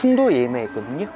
풍도 예매했거든요.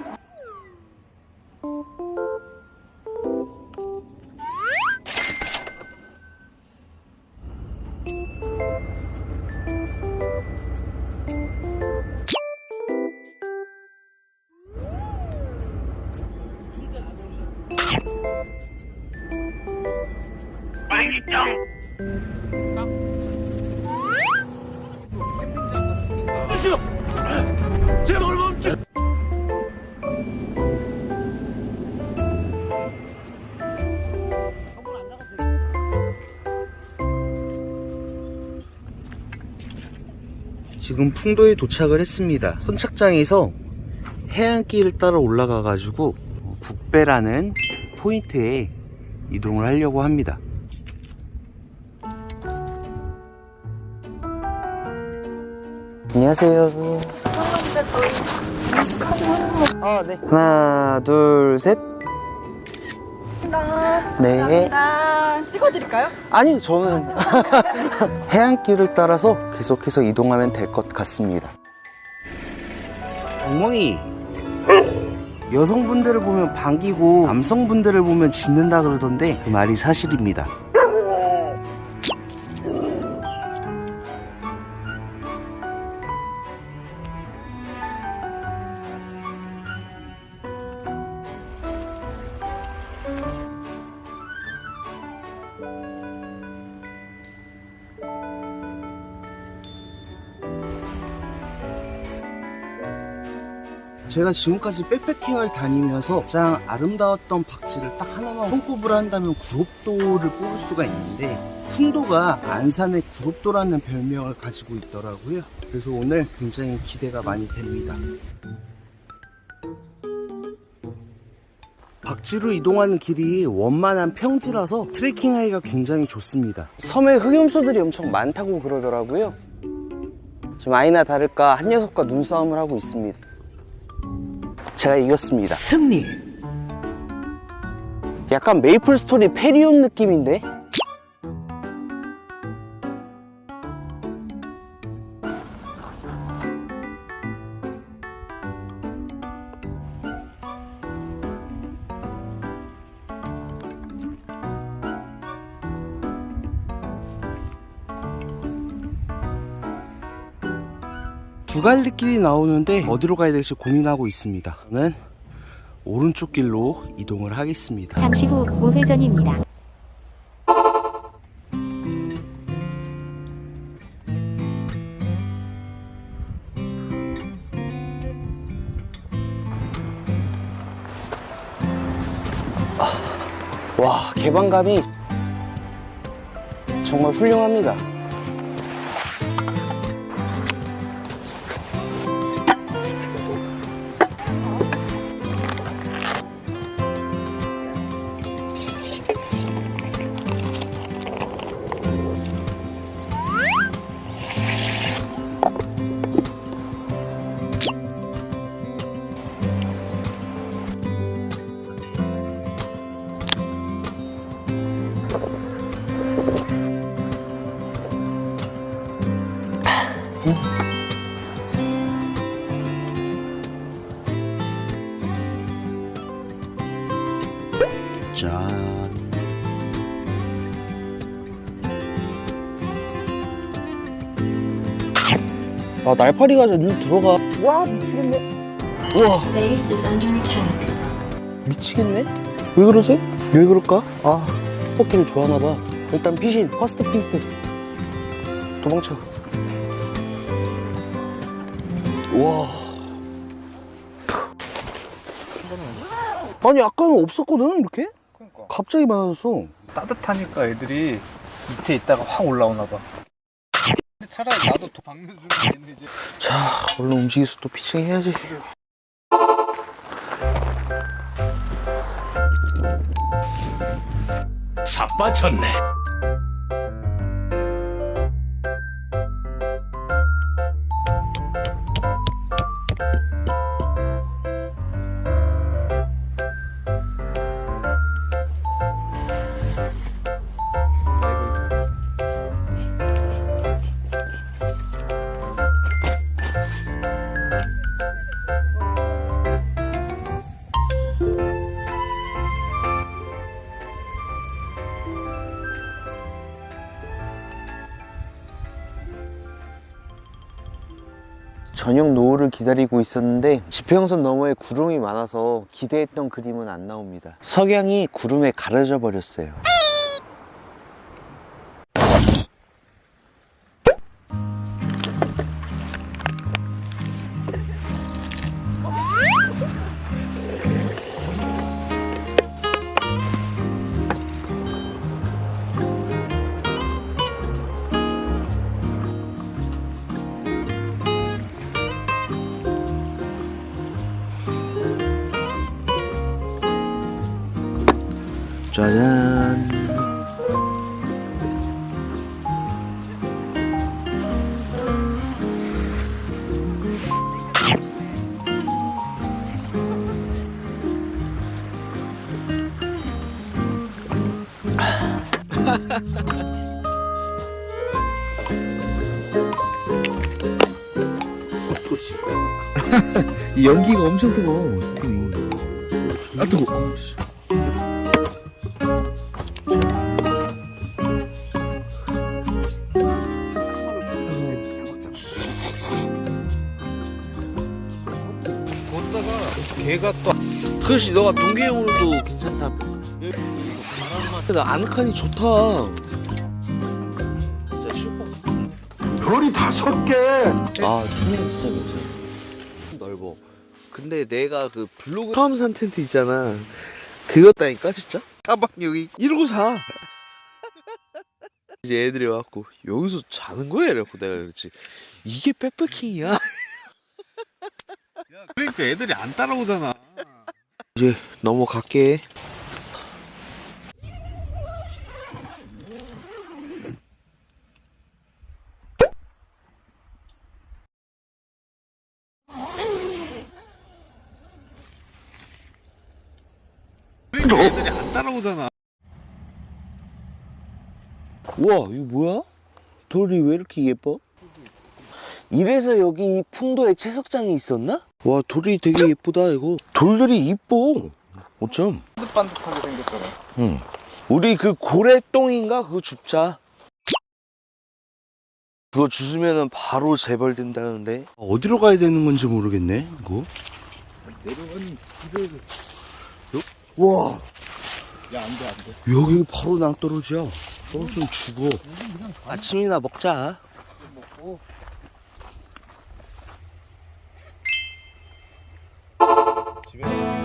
지금 풍도에 도착을 했습니다. 선착장에서 해안길을 따라 올라가 가지고 북배라는 포인트에 이동을 하려고 합니다. 안녕하세요. 아, 네. 하나, 둘, 셋. 네. 감사합니다. 찍어드릴까요? 아니, 저는 해안길을 따라서 계속해서 이동하면 될 것 같습니다. 엉멍이 여성분들을 보면 반기고 남성분들을 보면 짖는다 그러던데 그 말이 사실입니다. 제가 지금까지 백패킹을 다니면서 가장 아름다웠던 박지를 딱 하나만 손꼽으라 한다면 구롭도를 뽑을 수가 있는데 풍도가 안산의 구롭도라는 별명을 가지고 있더라고요. 그래서 오늘 굉장히 기대가 많이 됩니다. 박지로 이동하는 길이 원만한 평지라서 트레킹 하기가 굉장히 좋습니다. 섬에 흑염소들이 엄청 많다고 그러더라고요. 지금 아이나 다를까 한 녀석과 눈싸움을 하고 있습니다. 제가 이겼습니다. 승리. 약간 메이플 스토리 페리온 느낌인데? 두 갈래길이 나오는데 어디로 가야 될지 고민하고 있습니다. 저는 오른쪽 길로 이동을 하겠습니다. 잠시 후 우회전입니다. 와, 개방감이 정말 훌륭합니다. 짠. 아, 날파리가 저눈 들어가. 와, 미치겠네. 우와, Base is under attack. 미치겠네? 왜 그러지? 왜 그럴까? 아, 토끼를 좋아하나봐. 일단 피신, 퍼스트 피스트. 도망쳐. 우와. 아니, 아까는 없었거든, 이렇게? 그러니까 갑자기 많아졌어. 따뜻하니까 애들이 밑에 있다가 확 올라오나 봐. 근데 차라리 나도 더 박는 순간 있는데 이제 자, 얼른 움직여서 또 피칭 해야지. 자빠졌네. 저녁 노을을 기다리고 있었는데 지평선 너머에 구름이 많아서 기대했던 그림은 안 나옵니다. 석양이 구름에 가려져 버렸어요. 짜잔. 이 연기가 엄청 뜨거워, 스팀이. 아, 뜨거 워. 걷다가 개가 또. 그렇지 너가 동계용으로도 괜찮다. 아늑하니 좋다. 진짜 슈퍼. 별이 다섯 개. 아 충전 진짜 괜찮아. 넓어. 근데 내가 그 블로그 처음 산 텐트 있잖아. 그거다니까 진짜? 가방 여기 이러고 사. 이제 애들이 와갖고 여기서 자는 거야? 이래갖고 내가 그랬지. 이게 백패킹이야 그러니까 애들이 안 따라오잖아. 이제 넘어갈게 그러니까 애들이 안 따라오잖아. 우와 이거 뭐야? 돌이 왜 이렇게 예뻐? 이래서 여기 이 풍도에 채석장이 있었나? 와 돌이 되게 예쁘다 이거 돌들이 이뻐 어쩜 반듯반듯하게 생겼잖아. 응 우리 그 고래똥인가 그거 줍자 그거 주스면은 바로 재벌된다는데 어디로 가야 되는 건지 모르겠네. 이거. 내려가는 길을 와 야 안 돼 안 돼. 여기 바로 낭떠러지야. 떨어지면 죽어. 아침이나 먹자 먹고 estiver.